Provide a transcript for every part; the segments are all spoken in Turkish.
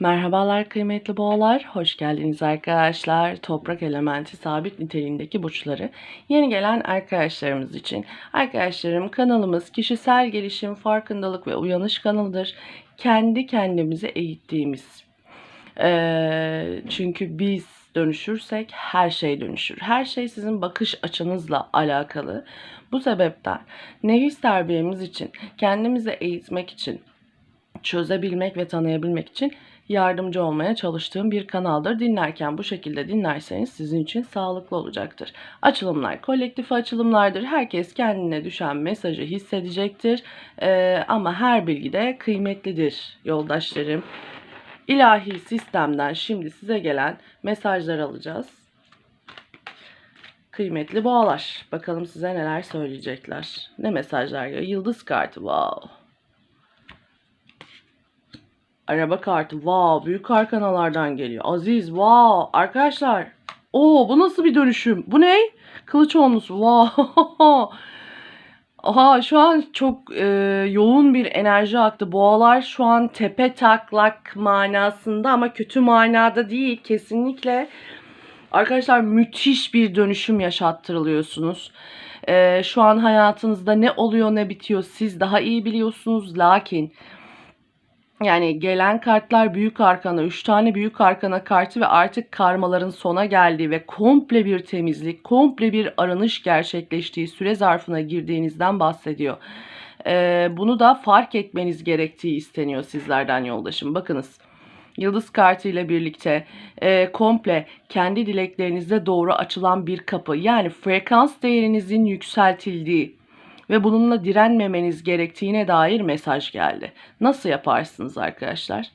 Merhabalar kıymetli boğalar, hoş geldiniz arkadaşlar. Toprak elementi sabit niteliğindeki burçları yeni gelen arkadaşlarımız için. Arkadaşlarım kanalımız kişisel gelişim, farkındalık ve uyanış kanalıdır. Kendi kendimizi eğittiğimiz. Ee, çünkü biz dönüşürsek her şey dönüşür. Her şey sizin bakış açınızla alakalı. Bu sebepten nefis terbiyemiz için, kendimizi eğitmek için, çözebilmek ve tanıyabilmek için yardımcı olmaya çalıştığım bir kanaldır. Dinlerken bu şekilde dinlerseniz sizin için sağlıklı olacaktır. Açılımlar kolektif açılımlardır. Herkes kendine düşen mesajı hissedecektir. Ee, ama her bilgi de kıymetlidir yoldaşlarım. İlahi sistemden şimdi size gelen mesajlar alacağız. Kıymetli boğalar. Bakalım size neler söyleyecekler. Ne mesajlar geliyor? Yıldız kartı. Wow. Araba kartı. Wow. Büyük arkanalardan geliyor. Aziz. Wow. Arkadaşlar. Oo bu nasıl bir dönüşüm? Bu ne? Kılıç olmuş. Wow. Aha şu an çok e, yoğun bir enerji aktı. Boğalar şu an tepe taklak manasında ama kötü manada değil. Kesinlikle arkadaşlar müthiş bir dönüşüm yaşattırılıyorsunuz. E, şu an hayatınızda ne oluyor ne bitiyor siz daha iyi biliyorsunuz. Lakin yani gelen kartlar büyük arkana, 3 tane büyük arkana kartı ve artık karmaların sona geldiği ve komple bir temizlik, komple bir aranış gerçekleştiği süre zarfına girdiğinizden bahsediyor. Ee, bunu da fark etmeniz gerektiği isteniyor sizlerden yoldaşım. Bakınız. Yıldız kartı ile birlikte e, komple kendi dileklerinizde doğru açılan bir kapı yani frekans değerinizin yükseltildiği ve bununla direnmemeniz gerektiğine dair mesaj geldi. Nasıl yaparsınız arkadaşlar?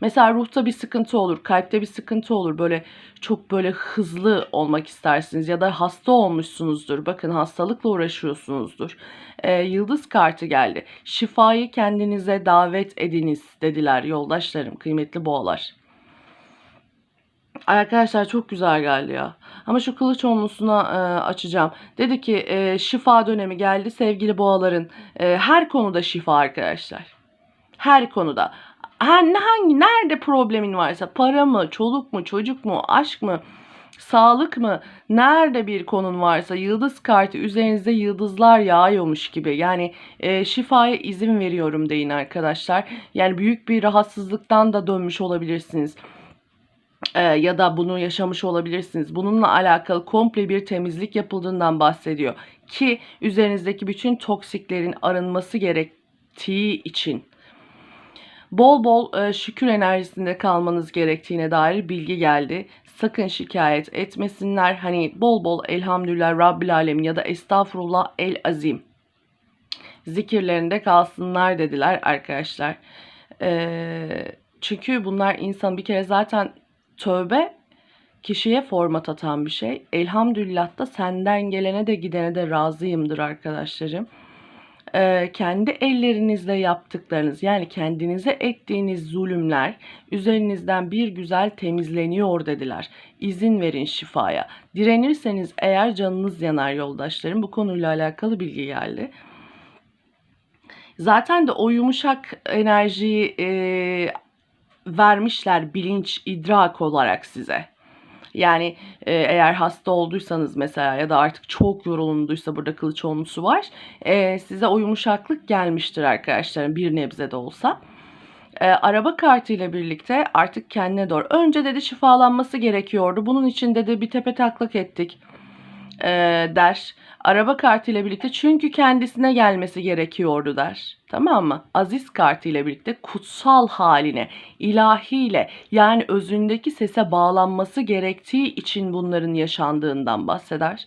Mesela ruhta bir sıkıntı olur, kalpte bir sıkıntı olur. Böyle çok böyle hızlı olmak istersiniz ya da hasta olmuşsunuzdur. Bakın hastalıkla uğraşıyorsunuzdur. Ee, yıldız kartı geldi. Şifayı kendinize davet ediniz dediler yoldaşlarım, kıymetli boğalar. Arkadaşlar çok güzel geldi ya. Ama şu kılıç onlusuna e, açacağım. Dedi ki e, şifa dönemi geldi sevgili boğaların. E, her konuda şifa arkadaşlar. Her konuda. Hangi, hangi nerede problemin varsa para mı, çoluk mu, çocuk mu, aşk mı, sağlık mı, nerede bir konun varsa yıldız kartı üzerinizde yıldızlar yağıyormuş gibi. Yani e, şifaya izin veriyorum deyin arkadaşlar. Yani büyük bir rahatsızlıktan da dönmüş olabilirsiniz e, ya da bunu yaşamış olabilirsiniz. Bununla alakalı komple bir temizlik yapıldığından bahsediyor. Ki üzerinizdeki bütün toksiklerin arınması gerektiği için bol bol e, şükür enerjisinde kalmanız gerektiğine dair bilgi geldi. Sakın şikayet etmesinler. Hani bol bol elhamdülillah Rabbil Alem ya da estağfurullah el azim zikirlerinde kalsınlar dediler arkadaşlar. E, çünkü bunlar insan bir kere zaten tövbe kişiye format atan bir şey. Elhamdülillah da senden gelene de gidene de razıyımdır arkadaşlarım. Ee, kendi ellerinizle yaptıklarınız yani kendinize ettiğiniz zulümler üzerinizden bir güzel temizleniyor dediler. İzin verin şifaya. Direnirseniz eğer canınız yanar yoldaşlarım. Bu konuyla alakalı bilgi geldi. Zaten de o yumuşak enerjiyi e, vermişler bilinç, idrak olarak size. Yani e, eğer hasta olduysanız mesela ya da artık çok yorulunduysa burada kılıç olmusu var. E, size o yumuşaklık gelmiştir arkadaşlarım bir nebze de olsa. E, araba kartıyla birlikte artık kendine doğru. Önce dedi şifalanması gerekiyordu. Bunun için dedi bir tepe taklak ettik e, der. Araba kartı ile birlikte çünkü kendisine gelmesi gerekiyordu der. Tamam mı? Aziz kartı ile birlikte kutsal haline, ilahiyle yani özündeki sese bağlanması gerektiği için bunların yaşandığından bahseder.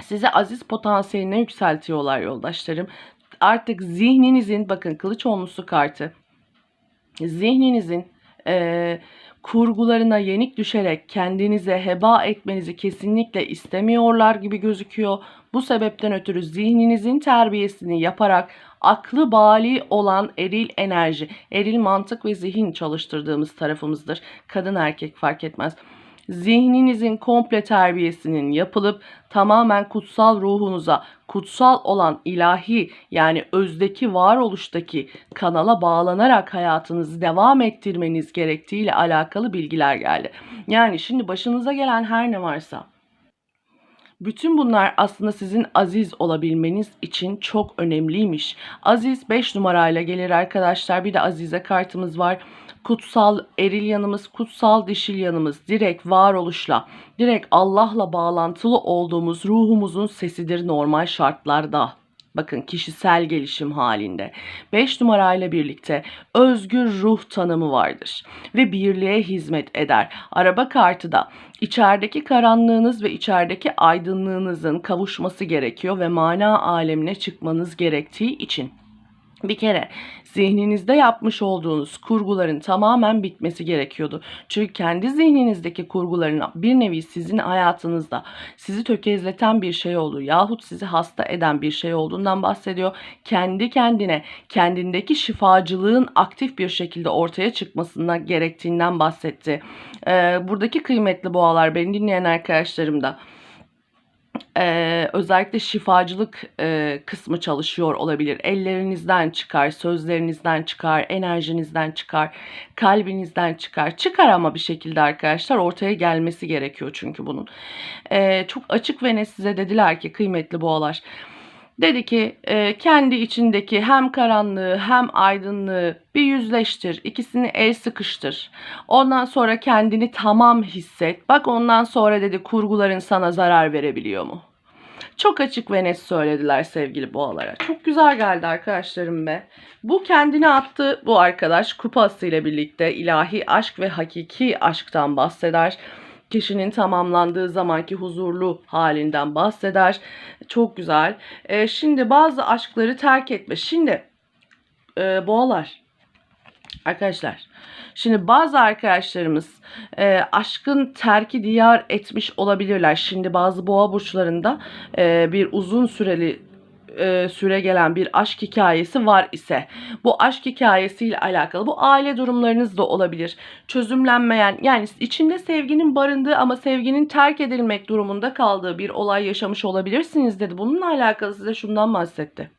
Size aziz potansiyeline yükseltiyorlar yoldaşlarım. Artık zihninizin, bakın kılıç olmuşsu kartı, zihninizin e, kurgularına yenik düşerek kendinize heba etmenizi kesinlikle istemiyorlar gibi gözüküyor. Bu sebepten ötürü zihninizin terbiyesini yaparak aklı bali olan eril enerji, eril mantık ve zihin çalıştırdığımız tarafımızdır. Kadın erkek fark etmez. Zihninizin komple terbiyesinin yapılıp tamamen kutsal ruhunuza, kutsal olan ilahi yani özdeki varoluştaki kanala bağlanarak hayatınızı devam ettirmeniz gerektiğiyle alakalı bilgiler geldi. Yani şimdi başınıza gelen her ne varsa bütün bunlar aslında sizin aziz olabilmeniz için çok önemliymiş. Aziz 5 numarayla gelir arkadaşlar. Bir de Azize kartımız var. Kutsal eril yanımız, kutsal dişil yanımız direkt varoluşla, direkt Allah'la bağlantılı olduğumuz ruhumuzun sesidir normal şartlarda. Bakın kişisel gelişim halinde. 5 numarayla birlikte özgür ruh tanımı vardır ve birliğe hizmet eder. Araba kartı da içerideki karanlığınız ve içerideki aydınlığınızın kavuşması gerekiyor ve mana alemine çıkmanız gerektiği için bir kere zihninizde yapmış olduğunuz kurguların tamamen bitmesi gerekiyordu. Çünkü kendi zihninizdeki kurguların bir nevi sizin hayatınızda sizi tökezleten bir şey olduğu yahut sizi hasta eden bir şey olduğundan bahsediyor. Kendi kendine, kendindeki şifacılığın aktif bir şekilde ortaya çıkmasına gerektiğinden bahsetti. Ee, buradaki kıymetli boğalar beni dinleyen arkadaşlarım da Eee, özellikle şifacılık eee, kısmı çalışıyor olabilir. Ellerinizden çıkar, sözlerinizden çıkar, enerjinizden çıkar, kalbinizden çıkar. Çıkar ama bir şekilde arkadaşlar ortaya gelmesi gerekiyor çünkü bunun. Eee, çok açık ve net size dediler ki kıymetli boğalar. Dedi ki e, kendi içindeki hem karanlığı hem aydınlığı bir yüzleştir. İkisini el sıkıştır. Ondan sonra kendini tamam hisset. Bak ondan sonra dedi kurguların sana zarar verebiliyor mu? Çok açık ve net söylediler sevgili boğalara. Çok güzel geldi arkadaşlarım be. Bu kendini attı bu arkadaş kupasıyla birlikte ilahi aşk ve hakiki aşktan bahseder kişinin tamamlandığı zamanki huzurlu halinden bahseder. Çok güzel. E, şimdi bazı aşkları terk etme. Şimdi e, boğalar arkadaşlar. Şimdi bazı arkadaşlarımız e, aşkın terki diyar etmiş olabilirler. Şimdi bazı boğa burçlarında e, bir uzun süreli e, süre gelen bir aşk hikayesi var ise bu aşk hikayesiyle alakalı bu aile durumlarınız da olabilir. Çözümlenmeyen yani içinde sevginin barındığı ama sevginin terk edilmek durumunda kaldığı bir olay yaşamış olabilirsiniz dedi. Bununla alakalı size şundan bahsetti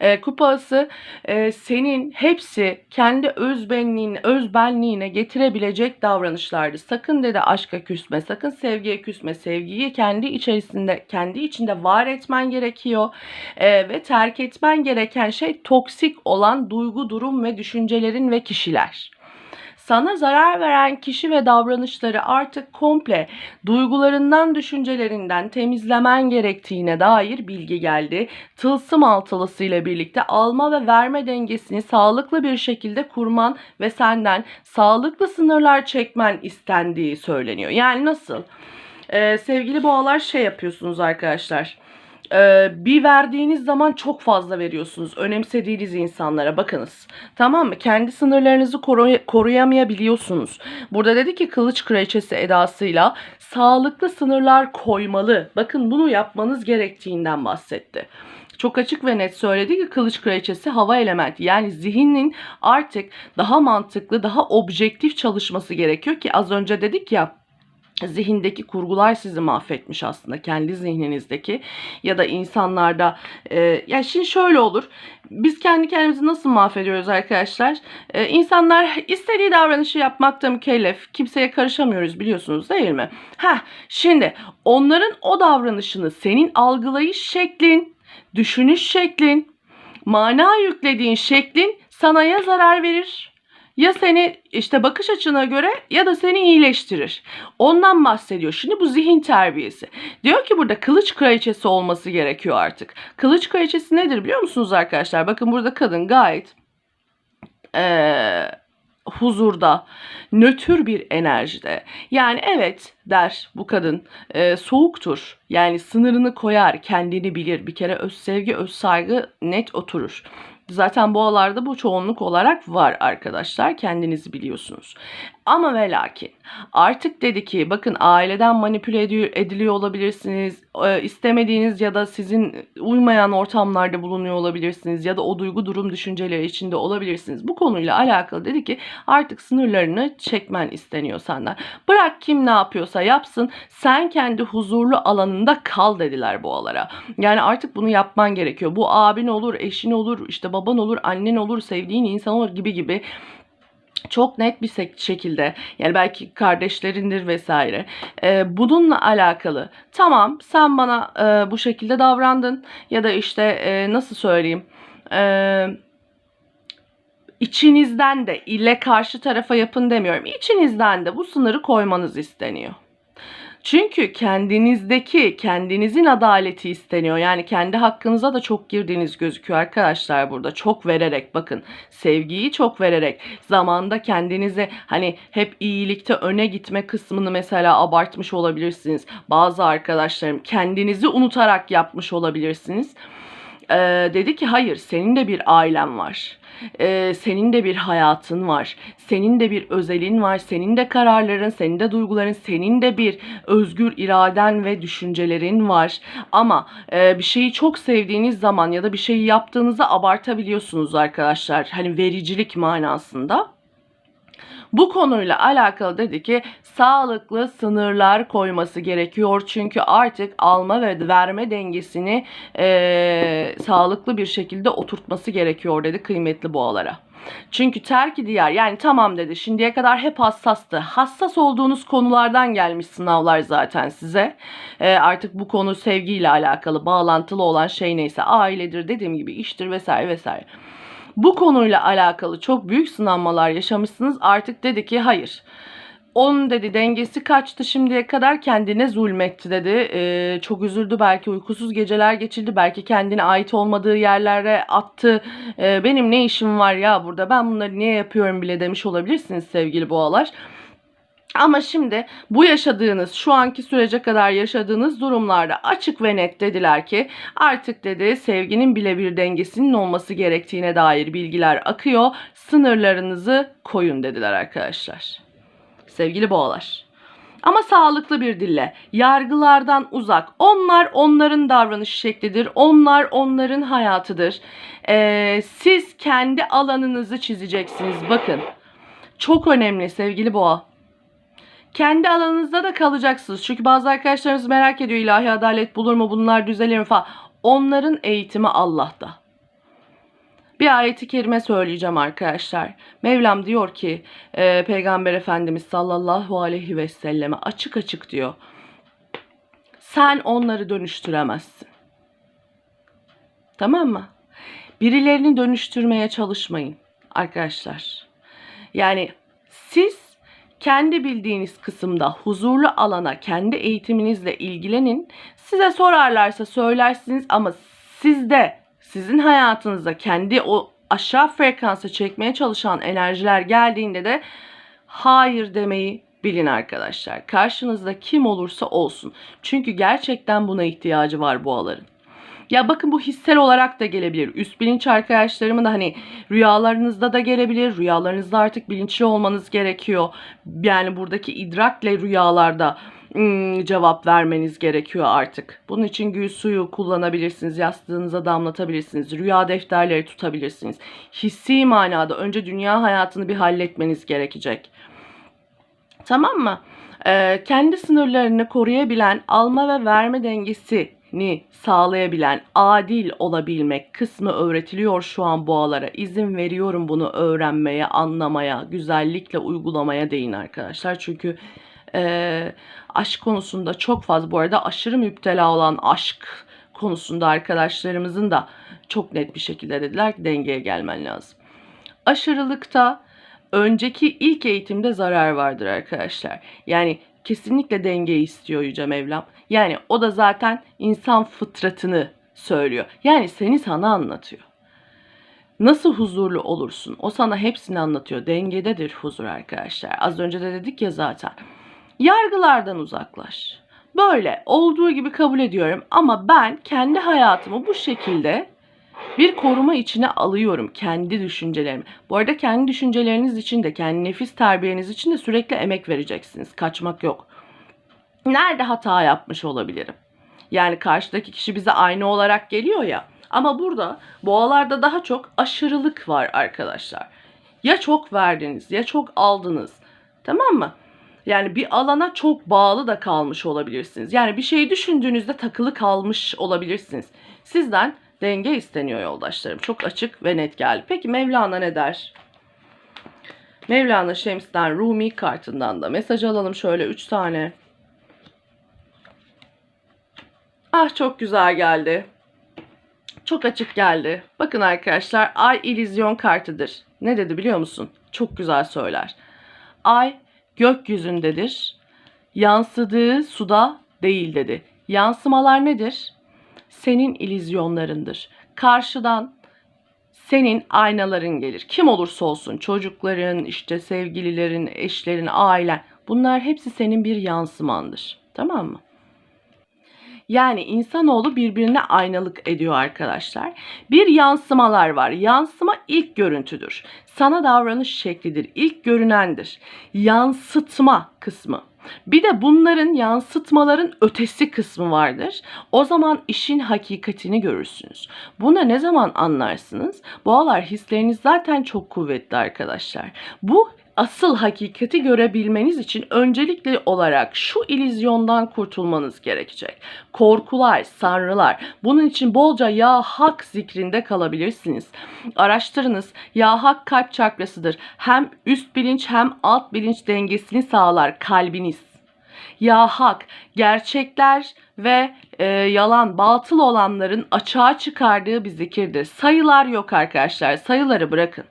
e, kupası e, senin hepsi kendi özbenliğine, özbenliğine getirebilecek davranışlardı. Sakın dedi aşka küsme, sakın sevgiye küsme. Sevgiyi kendi içerisinde, kendi içinde var etmen gerekiyor. E, ve terk etmen gereken şey toksik olan duygu, durum ve düşüncelerin ve kişiler sana zarar veren kişi ve davranışları artık komple duygularından, düşüncelerinden temizlemen gerektiğine dair bilgi geldi. Tılsım altılısı ile birlikte alma ve verme dengesini sağlıklı bir şekilde kurman ve senden sağlıklı sınırlar çekmen istendiği söyleniyor. Yani nasıl? Ee, sevgili boğalar şey yapıyorsunuz arkadaşlar e, bir verdiğiniz zaman çok fazla veriyorsunuz. Önemsediğiniz insanlara bakınız. Tamam mı? Kendi sınırlarınızı koru- koruyamayabiliyorsunuz. Burada dedi ki kılıç kraliçesi edasıyla sağlıklı sınırlar koymalı. Bakın bunu yapmanız gerektiğinden bahsetti çok açık ve net söyledi ki kılıç kraliçesi hava elementi. Yani zihnin artık daha mantıklı, daha objektif çalışması gerekiyor ki az önce dedik ya zihindeki kurgular sizi mahvetmiş aslında kendi zihninizdeki ya da insanlarda. E, ya şimdi şöyle olur biz kendi kendimizi nasıl mahvediyoruz arkadaşlar? E, insanlar istediği davranışı yapmakta mükellef kimseye karışamıyoruz biliyorsunuz değil mi? Ha şimdi onların o davranışını senin algılayış şeklin düşünüş şeklin mana yüklediğin şeklin sana ya zarar verir ya seni işte bakış açına göre ya da seni iyileştirir. Ondan bahsediyor. Şimdi bu zihin terbiyesi. Diyor ki burada kılıç kraliçesi olması gerekiyor artık. Kılıç kraliçesi nedir biliyor musunuz arkadaşlar? Bakın burada kadın gayet ee, huzurda, nötr bir enerjide. Yani evet der bu kadın e, soğuktur. Yani sınırını koyar, kendini bilir. Bir kere öz sevgi, öz saygı net oturur. Zaten boğalarda bu çoğunluk olarak var arkadaşlar. Kendinizi biliyorsunuz. Ama ve lakin artık dedi ki bakın aileden manipüle ediliyor olabilirsiniz. E, istemediğiniz ya da sizin uymayan ortamlarda bulunuyor olabilirsiniz. Ya da o duygu durum düşünceleri içinde olabilirsiniz. Bu konuyla alakalı dedi ki artık sınırlarını çekmen isteniyor senden. Bırak kim ne yapıyorsa yapsın. Sen kendi huzurlu alanında kal dediler boğalara. Yani artık bunu yapman gerekiyor. Bu abin olur, eşin olur, işte baban olur, annen olur, sevdiğin insan olur gibi gibi çok net bir şekilde yani belki kardeşlerindir vesaire e, bununla alakalı tamam sen bana e, bu şekilde davrandın ya da işte e, nasıl söyleyeyim e, içinizden de ile karşı tarafa yapın demiyorum içinizden de bu sınırı koymanız isteniyor. Çünkü kendinizdeki, kendinizin adaleti isteniyor. Yani kendi hakkınıza da çok girdiğiniz gözüküyor arkadaşlar burada. Çok vererek bakın. Sevgiyi çok vererek. Zamanda kendinize hani hep iyilikte öne gitme kısmını mesela abartmış olabilirsiniz. Bazı arkadaşlarım kendinizi unutarak yapmış olabilirsiniz. Ee, dedi ki hayır senin de bir ailen var. Ee, senin de bir hayatın var. Senin de bir özelin var. Senin de kararların, senin de duyguların, senin de bir özgür iraden ve düşüncelerin var. Ama e, bir şeyi çok sevdiğiniz zaman ya da bir şeyi yaptığınızda abartabiliyorsunuz arkadaşlar. Hani vericilik manasında. Bu konuyla alakalı dedi ki sağlıklı sınırlar koyması gerekiyor. Çünkü artık alma ve verme dengesini e, sağlıklı bir şekilde oturtması gerekiyor dedi kıymetli boğalara. Çünkü terk diğer yani tamam dedi şimdiye kadar hep hassastı. Hassas olduğunuz konulardan gelmiş sınavlar zaten size. E, artık bu konu sevgiyle alakalı bağlantılı olan şey neyse ailedir dediğim gibi iştir vesaire vesaire. Bu konuyla alakalı çok büyük sınanmalar yaşamışsınız. Artık dedi ki hayır. Onun dedi dengesi kaçtı şimdiye kadar kendine zulmetti dedi. Ee, çok üzüldü belki uykusuz geceler geçirdi. Belki kendine ait olmadığı yerlere attı. Ee, benim ne işim var ya burada ben bunları niye yapıyorum bile demiş olabilirsiniz sevgili boğalar. Ama şimdi bu yaşadığınız şu anki sürece kadar yaşadığınız durumlarda açık ve net dediler ki artık dedi sevginin bile bir dengesinin olması gerektiğine dair bilgiler akıyor. Sınırlarınızı koyun dediler arkadaşlar. Sevgili boğalar. Ama sağlıklı bir dille, yargılardan uzak. Onlar onların davranış şeklidir. Onlar onların hayatıdır. Ee, siz kendi alanınızı çizeceksiniz. Bakın. Çok önemli sevgili boğa kendi alanınızda da kalacaksınız. Çünkü bazı arkadaşlarımız merak ediyor ilahi adalet bulur mu bunlar düzelir mi falan. Onların eğitimi Allah'ta. Bir ayeti kerime söyleyeceğim arkadaşlar. Mevlam diyor ki e, Peygamber Efendimiz sallallahu aleyhi ve selleme açık açık diyor. Sen onları dönüştüremezsin. Tamam mı? Birilerini dönüştürmeye çalışmayın arkadaşlar. Yani siz kendi bildiğiniz kısımda huzurlu alana kendi eğitiminizle ilgilenin. Size sorarlarsa söylersiniz ama sizde sizin hayatınızda kendi o aşağı frekansa çekmeye çalışan enerjiler geldiğinde de hayır demeyi bilin arkadaşlar. Karşınızda kim olursa olsun. Çünkü gerçekten buna ihtiyacı var boğaların. Ya bakın bu hissel olarak da gelebilir. Üst bilinç arkadaşlarımın da hani rüyalarınızda da gelebilir. Rüyalarınızda artık bilinçli olmanız gerekiyor. Yani buradaki idrakle rüyalarda hmm, cevap vermeniz gerekiyor artık. Bunun için gül suyu kullanabilirsiniz. Yastığınıza damlatabilirsiniz. Rüya defterleri tutabilirsiniz. Hissi manada önce dünya hayatını bir halletmeniz gerekecek. Tamam mı? Ee, kendi sınırlarını koruyabilen alma ve verme dengesi ni sağlayabilen, adil olabilmek kısmı öğretiliyor şu an boğalara. İzin veriyorum bunu öğrenmeye, anlamaya, güzellikle uygulamaya değin arkadaşlar. Çünkü e, aşk konusunda çok fazla bu arada aşırı müptela olan aşk konusunda arkadaşlarımızın da çok net bir şekilde dediler ki dengeye gelmen lazım. Aşırılıkta önceki ilk eğitimde zarar vardır arkadaşlar. Yani kesinlikle dengeyi istiyor Yüce Mevlam. Yani o da zaten insan fıtratını söylüyor. Yani seni sana anlatıyor. Nasıl huzurlu olursun? O sana hepsini anlatıyor. Dengededir huzur arkadaşlar. Az önce de dedik ya zaten. Yargılardan uzaklaş. Böyle olduğu gibi kabul ediyorum ama ben kendi hayatımı bu şekilde bir koruma içine alıyorum kendi düşüncelerimi. Bu arada kendi düşünceleriniz için de kendi nefis terbiyeniz için de sürekli emek vereceksiniz. Kaçmak yok. Nerede hata yapmış olabilirim? Yani karşıdaki kişi bize aynı olarak geliyor ya. Ama burada boğalarda daha çok aşırılık var arkadaşlar. Ya çok verdiniz ya çok aldınız. Tamam mı? Yani bir alana çok bağlı da kalmış olabilirsiniz. Yani bir şeyi düşündüğünüzde takılı kalmış olabilirsiniz. Sizden denge isteniyor yoldaşlarım. Çok açık ve net geldi. Peki Mevlana ne der? Mevlana Şems'ten Rumi kartından da mesaj alalım şöyle 3 tane. Ah çok güzel geldi. Çok açık geldi. Bakın arkadaşlar ay illüzyon kartıdır. Ne dedi biliyor musun? Çok güzel söyler. Ay gökyüzündedir. Yansıdığı suda değil dedi. Yansımalar nedir? Senin illüzyonlarındır. Karşıdan senin aynaların gelir. Kim olursa olsun çocukların, işte sevgililerin, eşlerin, ailen bunlar hepsi senin bir yansımandır. Tamam mı? Yani insanoğlu birbirine aynalık ediyor arkadaşlar. Bir yansımalar var. Yansıma ilk görüntüdür. Sana davranış şeklidir. İlk görünendir. Yansıtma kısmı. Bir de bunların yansıtmaların ötesi kısmı vardır. O zaman işin hakikatini görürsünüz. Buna ne zaman anlarsınız? Boğalar hisleriniz zaten çok kuvvetli arkadaşlar. Bu asıl hakikati görebilmeniz için öncelikli olarak şu ilizyondan kurtulmanız gerekecek. Korkular, sanrılar. Bunun için bolca ya hak zikrinde kalabilirsiniz. Araştırınız. Ya hak kalp çakrasıdır. Hem üst bilinç hem alt bilinç dengesini sağlar kalbiniz. Ya hak, gerçekler ve e, yalan, batıl olanların açığa çıkardığı bir zikirdir. Sayılar yok arkadaşlar. Sayıları bırakın.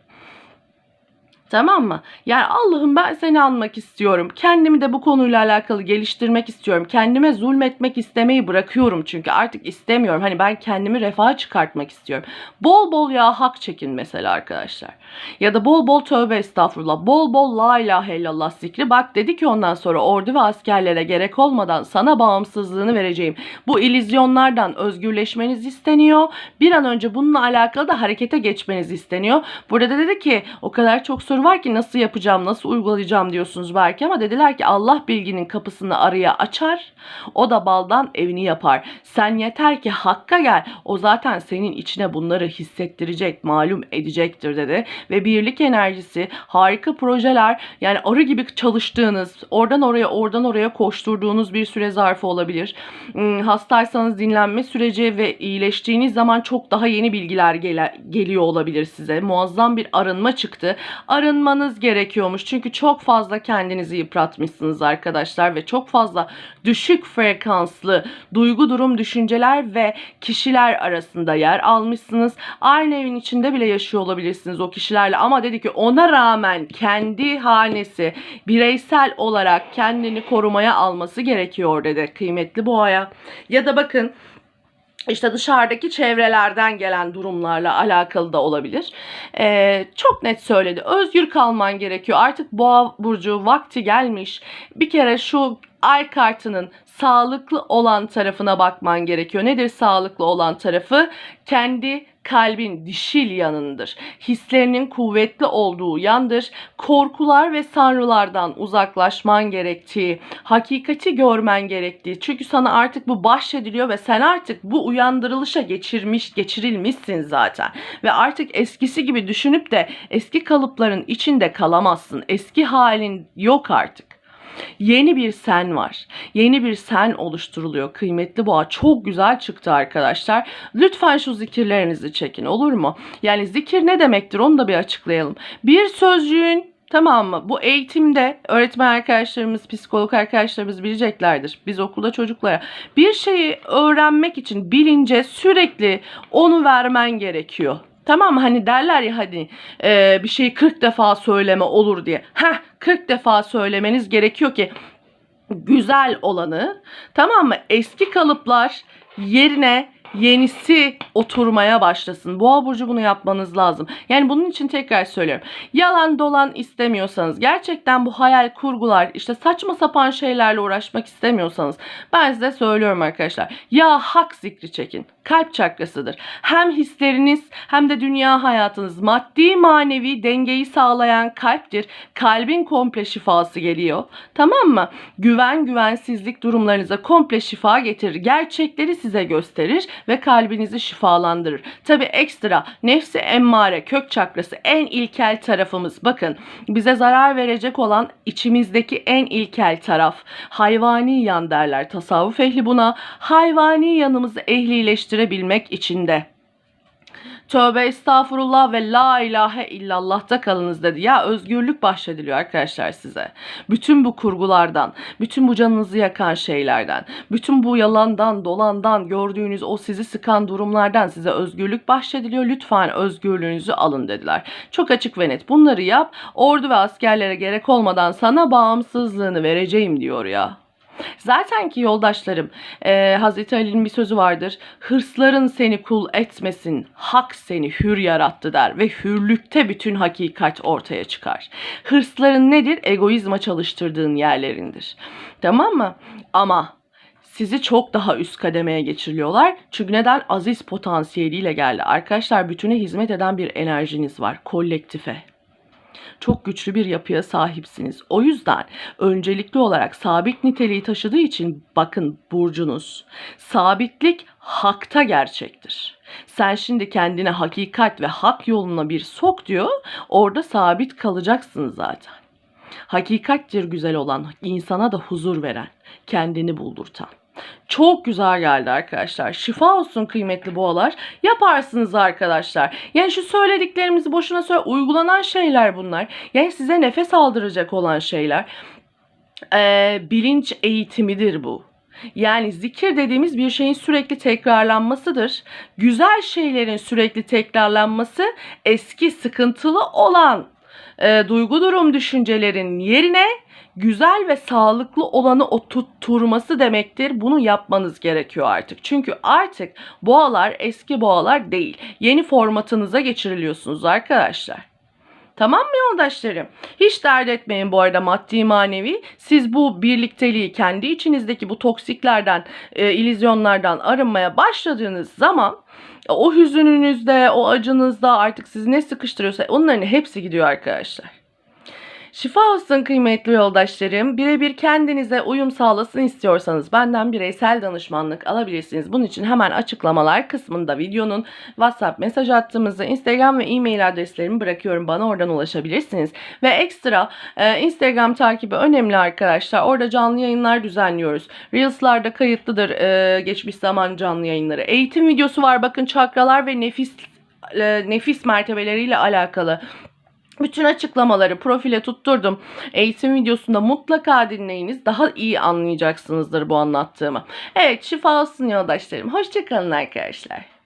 Tamam mı? Yani Allah'ım ben seni anmak istiyorum. Kendimi de bu konuyla alakalı geliştirmek istiyorum. Kendime zulmetmek istemeyi bırakıyorum çünkü artık istemiyorum. Hani ben kendimi refaha çıkartmak istiyorum. Bol bol ya hak çekin mesela arkadaşlar. Ya da bol bol tövbe estağfurullah. Bol bol la ilahe illallah zikri. Bak dedi ki ondan sonra ordu ve askerlere gerek olmadan sana bağımsızlığını vereceğim. Bu ilizyonlardan özgürleşmeniz isteniyor. Bir an önce bununla alakalı da harekete geçmeniz isteniyor. Burada dedi ki o kadar çok soru var ki nasıl yapacağım, nasıl uygulayacağım diyorsunuz belki ama dediler ki Allah bilginin kapısını arıya açar. O da baldan evini yapar. Sen yeter ki hakka gel. O zaten senin içine bunları hissettirecek, malum edecektir dedi. Ve birlik enerjisi, harika projeler yani arı gibi çalıştığınız, oradan oraya oradan oraya koşturduğunuz bir süre zarfı olabilir. Hmm, hastaysanız dinlenme süreci ve iyileştiğiniz zaman çok daha yeni bilgiler gele- geliyor olabilir size. Muazzam bir arınma çıktı. Arınmanız gerekiyormuş. Çünkü çok fazla kendinizi yıpratmışsınız arkadaşlar ve çok fazla düşük frekanslı duygu durum düşünceler ve kişiler arasında yer almışsınız. Aynı evin içinde bile yaşıyor olabilirsiniz o kişilerle ama dedi ki ona rağmen kendi hanesi bireysel olarak kendini korumaya alması gerekiyor dedi kıymetli boğaya. Ya da bakın işte dışarıdaki çevrelerden gelen durumlarla alakalı da olabilir. Ee, çok net söyledi. Özgür kalman gerekiyor. Artık boğa burcu vakti gelmiş. Bir kere şu ay kartının sağlıklı olan tarafına bakman gerekiyor. Nedir sağlıklı olan tarafı? Kendi kalbin dişil yanındır. Hislerinin kuvvetli olduğu yandır. Korkular ve sanrılardan uzaklaşman gerektiği, hakikati görmen gerektiği. Çünkü sana artık bu bahşediliyor ve sen artık bu uyandırılışa geçirmiş, geçirilmişsin zaten. Ve artık eskisi gibi düşünüp de eski kalıpların içinde kalamazsın. Eski halin yok artık. Yeni bir sen var. Yeni bir sen oluşturuluyor. Kıymetli boğa çok güzel çıktı arkadaşlar. Lütfen şu zikirlerinizi çekin olur mu? Yani zikir ne demektir onu da bir açıklayalım. Bir sözcüğün Tamam mı? Bu eğitimde öğretmen arkadaşlarımız, psikolog arkadaşlarımız bileceklerdir. Biz okulda çocuklara bir şeyi öğrenmek için bilince sürekli onu vermen gerekiyor. Tamam mı? Hani derler ya hani e, bir şeyi 40 defa söyleme olur diye. Heh 40 defa söylemeniz gerekiyor ki güzel olanı tamam mı? Eski kalıplar yerine yenisi oturmaya başlasın. Boğa burcu bunu yapmanız lazım. Yani bunun için tekrar söylüyorum. Yalan dolan istemiyorsanız, gerçekten bu hayal kurgular, işte saçma sapan şeylerle uğraşmak istemiyorsanız ben size söylüyorum arkadaşlar. Ya hak zikri çekin. Kalp çakrasıdır. Hem hisleriniz hem de dünya hayatınız maddi manevi dengeyi sağlayan kalptir. Kalbin komple şifası geliyor. Tamam mı? Güven güvensizlik durumlarınıza komple şifa getirir. Gerçekleri size gösterir ve kalbinizi şifalandırır. Tabi ekstra nefsi emmare kök çakrası en ilkel tarafımız. Bakın bize zarar verecek olan içimizdeki en ilkel taraf. Hayvani yan derler tasavvuf ehli buna. Hayvani yanımızı ehlileştirebilmek için de. Tövbe estağfurullah ve la ilahe illallah'ta kalınız dedi. Ya özgürlük bahşediliyor arkadaşlar size. Bütün bu kurgulardan, bütün bu canınızı yakan şeylerden, bütün bu yalandan, dolandan, gördüğünüz o sizi sıkan durumlardan size özgürlük bahşediliyor. Lütfen özgürlüğünüzü alın dediler. Çok açık ve net. Bunları yap. Ordu ve askerlere gerek olmadan sana bağımsızlığını vereceğim diyor ya. Zaten ki yoldaşlarım e, Hazreti Ali'nin bir sözü vardır. Hırsların seni kul etmesin, hak seni hür yarattı der ve hürlükte bütün hakikat ortaya çıkar. Hırsların nedir? Egoizma çalıştırdığın yerlerindir. Tamam mı? Ama sizi çok daha üst kademeye geçiriliyorlar. Çünkü neden? Aziz potansiyeliyle geldi. Arkadaşlar bütüne hizmet eden bir enerjiniz var. Kolektife çok güçlü bir yapıya sahipsiniz. O yüzden öncelikli olarak sabit niteliği taşıdığı için bakın burcunuz. Sabitlik hakta gerçektir. Sen şimdi kendine hakikat ve hak yoluna bir sok diyor. Orada sabit kalacaksın zaten. Hakikattir güzel olan, insana da huzur veren, kendini buldurtan. Çok güzel geldi arkadaşlar. Şifa olsun kıymetli boğalar. Yaparsınız arkadaşlar. Yani şu söylediklerimizi boşuna söyle. Uygulanan şeyler bunlar. Yani size nefes aldıracak olan şeyler. Ee, bilinç eğitimidir bu. Yani zikir dediğimiz bir şeyin sürekli tekrarlanmasıdır. Güzel şeylerin sürekli tekrarlanması eski sıkıntılı olan e, duygu durum düşüncelerin yerine güzel ve sağlıklı olanı oturtturması demektir. Bunu yapmanız gerekiyor artık. Çünkü artık boğalar eski boğalar değil. Yeni formatınıza geçiriliyorsunuz arkadaşlar. Tamam mı yoldaşlarım? Hiç dert etmeyin bu arada maddi manevi. Siz bu birlikteliği kendi içinizdeki bu toksiklerden, e, ilizyonlardan arınmaya başladığınız zaman o hüzününüzde, o acınızda artık sizi ne sıkıştırıyorsa onların hepsi gidiyor arkadaşlar. Şifa olsun kıymetli yoldaşlarım. Birebir kendinize uyum sağlasın istiyorsanız benden bireysel danışmanlık alabilirsiniz. Bunun için hemen açıklamalar kısmında videonun WhatsApp mesaj attığımızda Instagram ve e-mail adreslerimi bırakıyorum. Bana oradan ulaşabilirsiniz. Ve ekstra e, Instagram takibi önemli arkadaşlar. Orada canlı yayınlar düzenliyoruz. Reels'larda kayıtlıdır e, geçmiş zaman canlı yayınları. Eğitim videosu var bakın çakralar ve nefis e, nefis mertebeleriyle alakalı. Bütün açıklamaları profile tutturdum. Eğitim videosunda mutlaka dinleyiniz. Daha iyi anlayacaksınızdır bu anlattığımı. Evet şifa olsun yoldaşlarım. Hoşçakalın arkadaşlar.